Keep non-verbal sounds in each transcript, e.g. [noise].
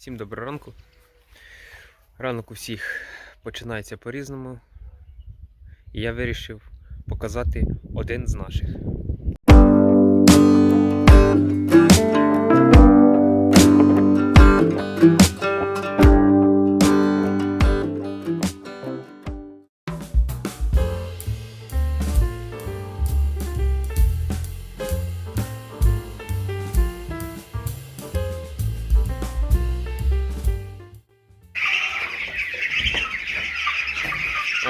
Всім доброго ранку. Ранок у всіх починається по-різному. І я вирішив показати один з наших.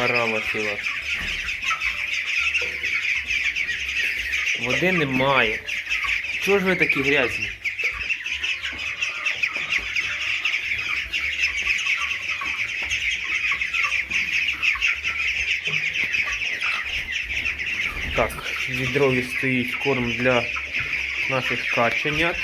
Орава ціла. Води немає. Чого ж ви такі грязні? Так, відрові стоїть корм для наших каченят.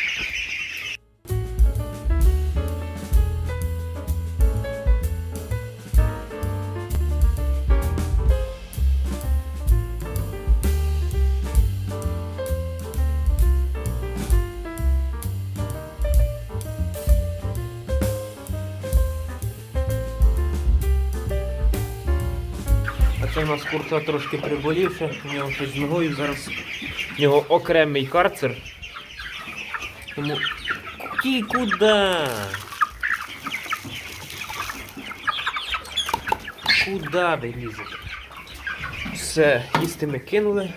Це у нас курка трошки приболівша, у нього щось з ногою зараз. У нього окремий карцер. Тому. Ті куди? Куди ви лізете? Все, їсти ми кинули.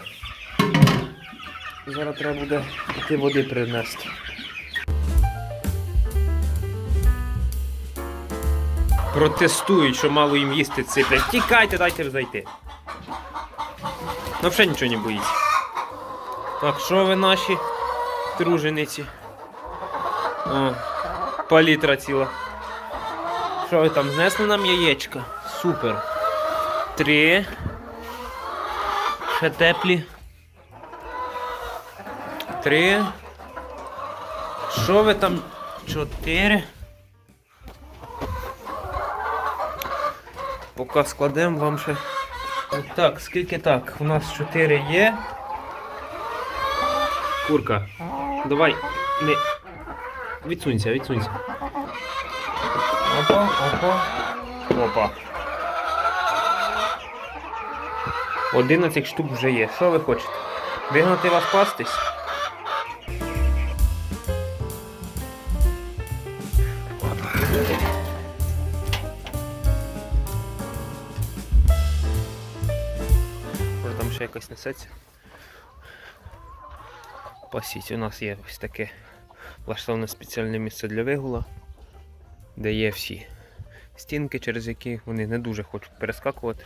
Зараз треба буде піти води принести. Протестують, що мало їм їсти циплять. Тікайте, дайте зайти. Ну, взагалі нічого не боїться. Так, що ви наші тружениці? О, палітра ціла. Що ви там знесли нам яєчка? Супер. Три. Ще теплі. Три. Що ви там? Чотири. Поки складемо вам ще. Так, скільки так? У нас 4 є. Курка. Давай. Не. Відсунься, відсунься. Опа, опа. Опа. 11 штук вже є. Що ви хочете? Вигнати вас пастись? Ще якось несеться. Пасіть, у нас є ось таке влаштоване спеціальне місце для вигула, де є всі стінки, через які вони не дуже хочуть перескакувати.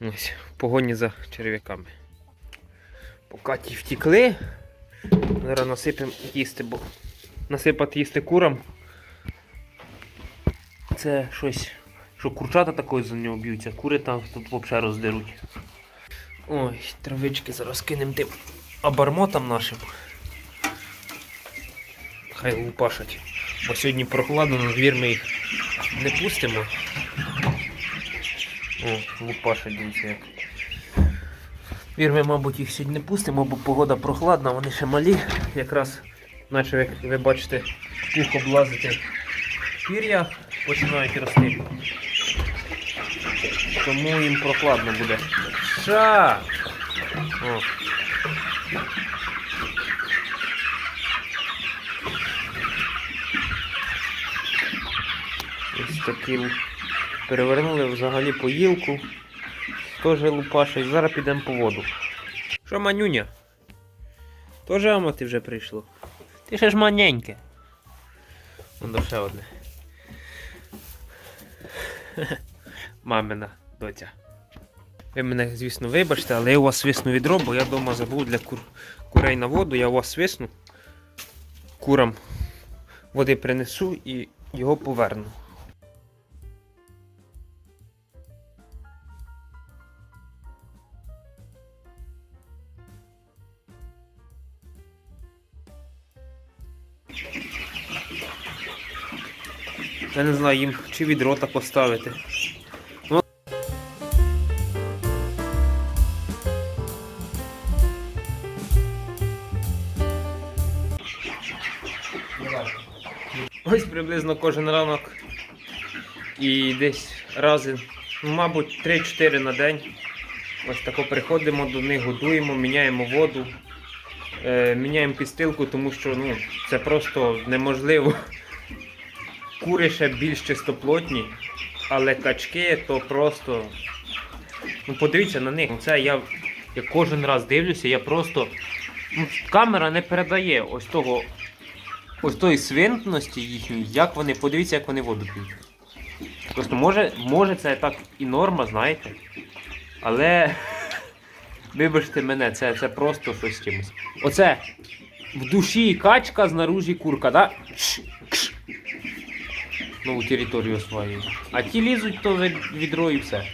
Ось, в погоні за черв'яками. Поки ті втікли, зараз насипемо їсти, бо насипати їсти курам. Це щось, що курчата такої за нього б'ються, кури там тут взагалі роздеруть. Ой, травички зараз кинемо тим обормотам нашим. Хай лупашать. Бо сьогодні прохладно, на двір ми їх не пустимо. О, лупашать, дивіться як. Двір ми, мабуть, їх сьогодні не пустимо, бо погода прохладна, вони ще малі. Якраз наче, як ви бачите, пух облазити пір'я починають рости. Тому їм прохладно буде. Ша! О. Ось таким перевернули взагалі поїлку. Теж лупашить. Зараз підемо по воду. Що, манюня? Теж амати вже прийшло. Ти ще ж маненьке. Ну, ще одне. [laughs] Мамина доця. Ви мене, звісно, вибачте, але я у вас свисну відро, бо я вдома забув для кур... курей на воду, я у вас свисну. Курам води принесу і його поверну. Я не знаю їм чи відро так поставити. Ось приблизно кожен ранок. І десь рази, ну, мабуть, 3-4 на день. Ось тако приходимо до них, годуємо, міняємо воду, е, міняємо підстилку, тому що ну, це просто неможливо. Кури ще більш чистоплотні, але качки то просто. Ну подивіться на них. Це я, я кожен раз дивлюся, я просто. Ну, камера не передає ось того. Ось тої свинтності їхньої, як вони, подивіться, як вони воду п'ють. Просто може, може це так і норма, знаєте. Але [laughs] вибачте мене, це, це просто щось з чимось. Оце в душі качка, знаружі курка, да? Кш, кш. Нову територію осваюють. А ті лізуть, то від- відро і все.